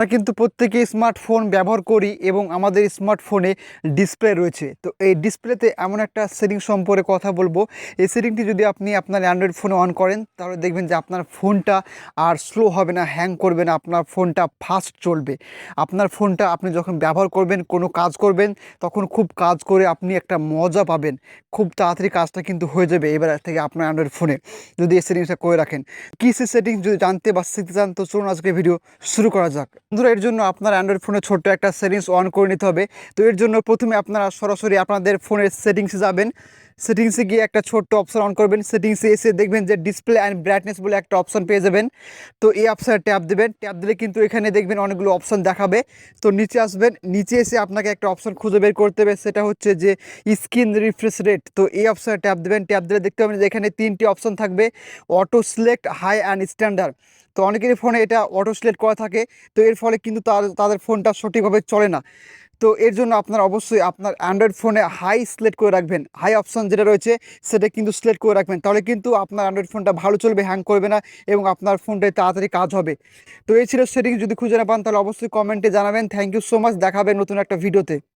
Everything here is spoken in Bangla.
আমরা কিন্তু প্রত্যেকে স্মার্টফোন ব্যবহার করি এবং আমাদের স্মার্টফোনে ডিসপ্লে রয়েছে। তো এই ডিসপ্লেতে এমন একটা সেটিং সম্পর্কে কথা বলব। এই সেটিংটি যদি আপনি আপনার অ্যান্ড্রয়েড ফোনে অন করেন, তাহলে দেখবেন যে আপনার ফোনটা আর স্লো হবে না হ্যাং করবে না, আপনার ফোনটা ফাস্ট চলবে। আপনার ফোনটা আপনি যখন ব্যবহার করবেন, কোনো কাজ করবেন, তখন খুব কাজ করে আপনি একটা মজা পাবেন। খুব তাড়াতাড়ি কাজটা কিন্তু হয়ে যাবে এবার থেকে আপনার অ্যান্ড্রয়েড ফোনে যদি এই সেটিংসটা করে রাখেন। কী সে সেটিংস যদি জানতে বা শিখতে চান, তো চলুন আজকে ভিডিও শুরু করা যাক। বন্ধুরা, এর জন্য আপনার অ্যান্ড্রয়েড ফোনে ছোট্ট একটা সেটিংস অন করে নিতে হবে। তো এর জন্য প্রথমে আপনারা সরাসরি আপনাদের ফোনের সেটিংসে যাবেন। সেটিংসে গিয়ে একটা ছোট্ট অপশন অন করবেন। সেটিংসে এসে দেখবেন যে ডিসপ্লে অ্যান্ড ব্রাইটনেস বলে একটা অপশন পেয়ে যাবেন। তো এই অপশানে ট্যাপ দেবেন। ট্যাপ দিলে কিন্তু এখানে দেখবেন অনেকগুলো অপশন দেখাবে। তো নিচে আসবেন। নিচে এসে আপনাকে একটা অপশন খুঁজে বের করতে হবে। সেটা হচ্ছে যে স্ক্রিন রিফ্রেশ রেট তো এই অপশানে ট্যাপ দেবেন। ট্যাপ দিলে দেখতে পাবেন যে এখানে তিনটি অপশন থাকবে। Auto select high and standard তো অনেকেরই ফোনে এটা অটো সিলেক্ট করা থাকে, তো এর ফলে কিন্তু তার, তাদের ফোনটা সঠিকভাবে চলে না। তো এর জন্য আপনার অবশ্যই আপনার অ্যান্ড্রয়েড ফোনে হাই সিলেক্ট করে রাখবেন। হাই অপশন যেটা রয়েছে, সেটা কিন্তু সিলেক্ট করে রাখবেন। তাহলে কিন্তু আপনার অ্যান্ড্রয়েড ফোনটা ভালো চলবে হ্যাং করবে না এবং আপনার ফোনটায় তাড়াতাড়ি কাজ হবে। তো এই ছিল সেটিংস। যদি খুঁজে না পান, তাহলে অবশ্যই কমেন্টে জানাবেন। থ্যাংক ইউ সো মাচ দেখাবেন নতুন একটা ভিডিওতে